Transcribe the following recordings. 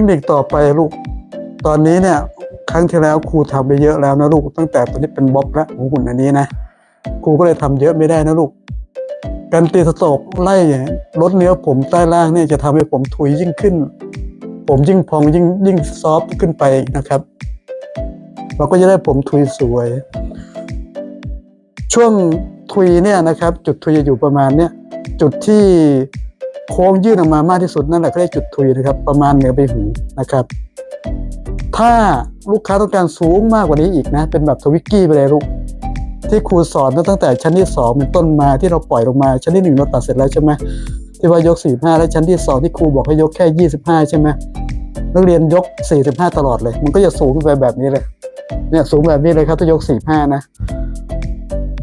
คนิคต่อไปลูก ตอนนี้เนี่ยครั้งที่แล้วครูทำไปเยอะแล้วนะลูก ตั้งแต่ตอนนี้เป็นบ๊อบแล้วของหุ่นอันนี้นะครูก็เลยทำเยอะไม่ได้นะลูก การตีสโตกไล่ลดเนื้อผมใต้ล่างเนี่ยจะทำให้ผมถุยยิ่งขึ้น ผมยิ่งพองยิ่งยิ่งซอฟต์ขึ้นไปนะครับ เราก็จะได้ผมทุยสวย ช่วงทุยเนี่ยนะครับ จุดทุยจะอยู่ประมาณเนี่ยจุดที่ โค้งยื่นออกมามากที่สุดนั่นแหละก็เรียกจุดทุยนะครับ ประมาณเหนือใบหูนะครับ ถ้าลูกค้าต้องการสูงมากกว่านี้อีกนะ เป็นแบบทวิกกี้ไปเลยลูกที่ครูสอนตั้งแต่ชั้นที่สองเป็นต้นมาที่เราปล่อยลงมา ชั้นที่หนึ่งเราตัดเสร็จแล้วใช่ไหมที่ว่ายกสี่ห้าแล้วชั้นที่สองที่ครูบอกให้ยกแค่ยี่สิบห้าใช่ไหมนักเรียนยกสี่สิบห้าตลอดเลย มันก็จะสูงไปแบบนี้เลยเนี่ยสูงแบบนี้เลยครับถ้ายกสี่ห้านะ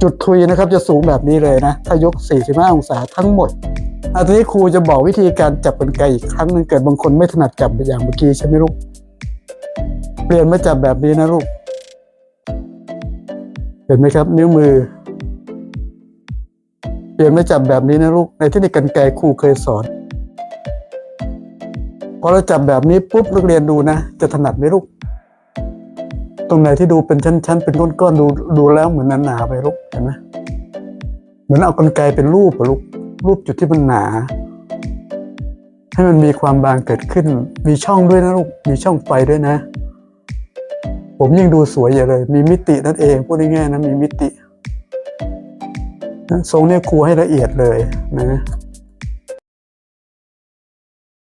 จุดทุยนะครับจะสูงแบบนี้เลยนะ ถ้ายก 45 องศาทั้งหมด อันนี้ครูจะบอกวิธีการจับกรรไกอีกครั้งหนึ่งเกิดบางคนไม่ถนัดจับอย่างเมื่อกี้ใช่ไหมลูก เปลี่ยนมาจับแบบนี้นะลูก เห็นไหมครับ นิ้วมือ เปลี่ยนมาจับแบบนี้นะลูก ในเทคนิคกรรไกครูเคยสอน พอเราจับแบบนี้ปุ๊บนักเรียนดูนะ จะถนัดไหมลูก ตรงไหนที่ดูเป็นชั้นๆ เป็นก้อนๆ ดูดูแล้วเหมือนหนาๆไปลูก เห็นไหมเหมือนเอากรรไกเป็นรูปอะลูก รูปจุดที่มันหนา ให้มันมีความบางเกิดขึ้น มีช่องด้วยนะลูก มีช่องไฟด้วยนะ ผมยิ่งดูสวยอย่างเลย มีมิตินั่นเองพูดง่ายๆนะมีมิติทรงเนี่ยครูให้ละเอียดเลยนะ